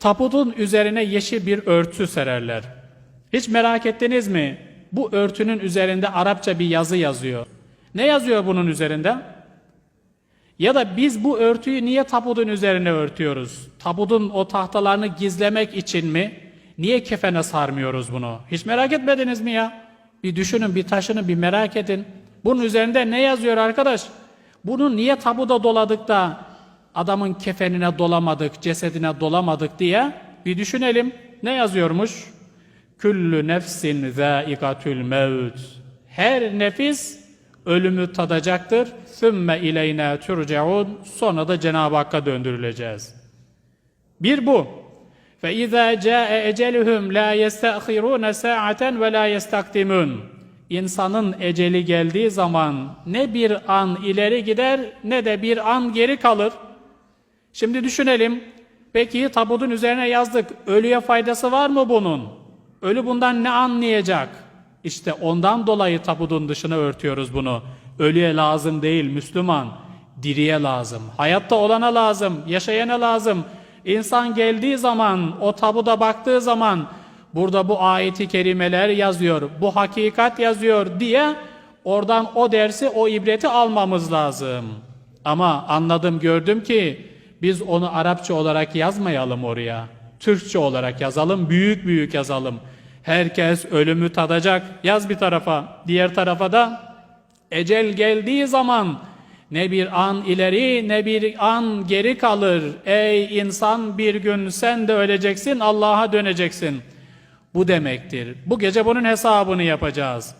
Tabutun üzerine yeşil bir örtü sererler. Hiç merak ettiniz mi? Bu örtünün üzerinde Arapça bir yazı yazıyor. Ne yazıyor bunun üzerinde? Ya da biz bu örtüyü niye tabutun üzerine örtüyoruz? Tabutun o tahtalarını gizlemek için mi? Niye kefene sarmıyoruz bunu? Hiç merak etmediniz mi ya? Bir düşünün, bir taşının, bir merak edin. Bunun üzerinde ne yazıyor arkadaş? Bunu niye tabuda doladık da adamın kefenine dolamadık, cesedine dolamadık diye bir düşünelim. Ne yazıyormuş? Küllü nefsin zâikatül mevt. Her nefis ölümü tadacaktır. Sümme ileyne turcaun. Sonra da Cenab-ı Hakk'a döndürüleceğiz. Bir bu. Fe izâ câe eceluhum la yestâkhirûne sâaten ve la yestakdimun. İnsanın eceli geldiği zaman ne bir an ileri gider ne de bir an geri kalır. Şimdi düşünelim. Peki tabutun üzerine yazdık. Ölüye faydası var mı bunun? Ölü bundan ne anlayacak? İşte ondan dolayı tabutun dışına örtüyoruz bunu. Ölüye lazım değil Müslüman. Diriye lazım. Hayatta olana lazım. Yaşayana lazım. İnsan geldiği zaman, o tabuda baktığı zaman burada bu ayeti kerimeler yazıyor, bu hakikat yazıyor diye oradan o dersi, o ibreti almamız lazım. Ama anladım, gördüm ki biz onu Arapça olarak yazmayalım oraya. Türkçe olarak yazalım, büyük büyük yazalım. Herkes ölümü tadacak. Yaz bir tarafa, diğer tarafa da ecel geldiği zaman ne bir an ileri ne bir an geri kalır. Ey insan bir gün sen de öleceksin, Allah'a döneceksin. Bu demektir. Bu gece bunun hesabını yapacağız.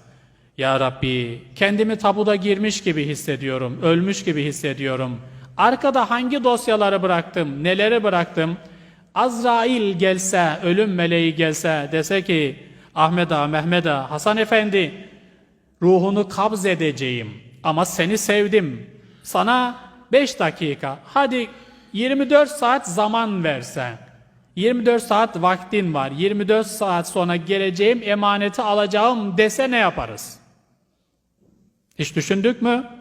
Ya Rabbi kendimi tabuda girmiş gibi hissediyorum, ölmüş gibi hissediyorum. Arkada hangi dosyaları bıraktım, neleri bıraktım? Azrail gelse, ölüm meleği gelse dese ki Ahmet Ağa, Mehmet Ağa, Hasan Efendi ruhunu kabz edeceğim ama seni sevdim. Sana 5 dakika, hadi 24 saat zaman versen. 24 saat vaktin var. 24 saat sonra geleceğim emaneti alacağım dese ne yaparız? Hiç düşündük mü?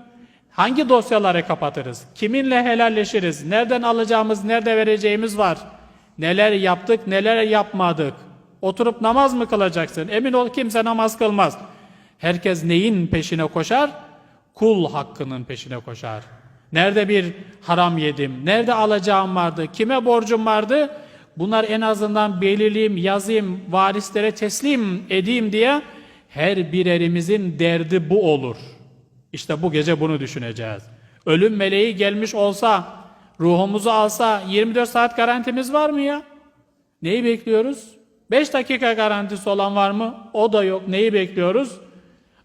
Hangi dosyaları kapatırız? Kiminle helalleşiriz? Nereden alacağımız, nerede vereceğimiz var? Neler yaptık, neler yapmadık? Oturup namaz mı kılacaksın? Emin ol kimse namaz kılmaz. Herkes neyin peşine koşar? Kul hakkının peşine koşar. Nerede bir haram yedim? Nerede alacağım vardı? Kime borcum vardı? Bunlar en azından belirleyeyim, yazayım, varislere teslim edeyim diye her birerimizin derdi bu olur. İşte bu gece bunu düşüneceğiz. Ölüm meleği gelmiş olsa, ruhumuzu alsa 24 saat garantimiz var mı ya? Neyi bekliyoruz? 5 dakika garantisi olan var mı? O da yok. Neyi bekliyoruz?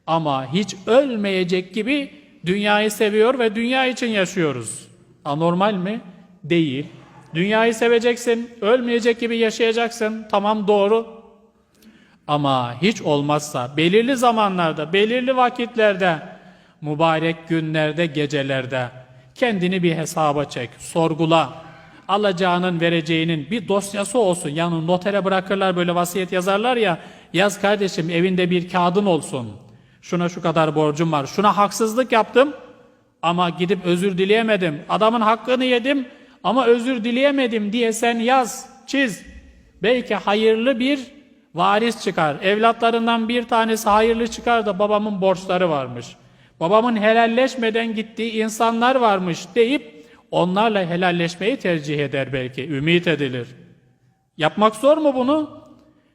Ama hiç ölmeyecek gibi dünyayı seviyor ve dünya için yaşıyoruz. Anormal mi? Değil. Dünyayı seveceksin, ölmeyecek gibi yaşayacaksın. Tamam doğru. Ama hiç olmazsa belirli zamanlarda, belirli vakitlerde, mübarek günlerde, gecelerde kendini bir hesaba çek, sorgula. Alacağının, vereceğinin bir dosyası olsun. Yani notere bırakırlar böyle vasiyet yazarlar ya. Yaz kardeşim evinde bir kağıdın olsun. Şuna şu kadar borcum var. Şuna haksızlık yaptım ama gidip özür dileyemedim. Adamın hakkını yedim ama özür dileyemedim diye sen yaz, çiz. Belki hayırlı bir varis çıkar. Evlatlarından bir tanesi hayırlı çıkar da babamın borçları varmış. Babamın helalleşmeden gittiği insanlar varmış deyip onlarla helalleşmeyi tercih eder belki. Ümit edilir. Yapmak zor mu bunu?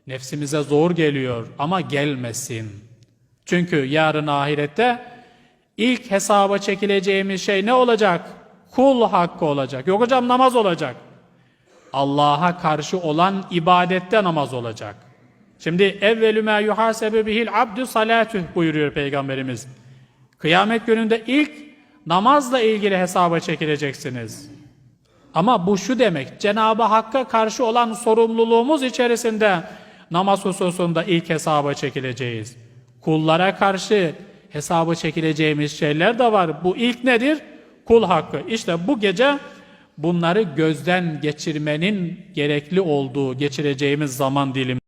Nefsimize zor geliyor ama gelmesin. Çünkü yarın ahirette ilk hesaba çekileceğimiz şey ne olacak? Kul hakkı olacak. Yok hocam namaz olacak. Allah'a karşı olan ibadette namaz olacak. Şimdi evvelü ma yuhasebu bihil abdü salatüh buyuruyor Peygamberimiz. Kıyamet gününde ilk namazla ilgili hesaba çekileceksiniz. Ama bu şu demek, Cenab-ı Hakk'a karşı olan sorumluluğumuz içerisinde namaz hususunda ilk hesaba çekileceğiz. Kullara karşı hesaba çekileceğimiz şeyler de var. Bu ilk nedir? Kul hakkı. İşte bu gece bunları gözden geçirmenin gerekli olduğu geçireceğimiz zaman dilimi.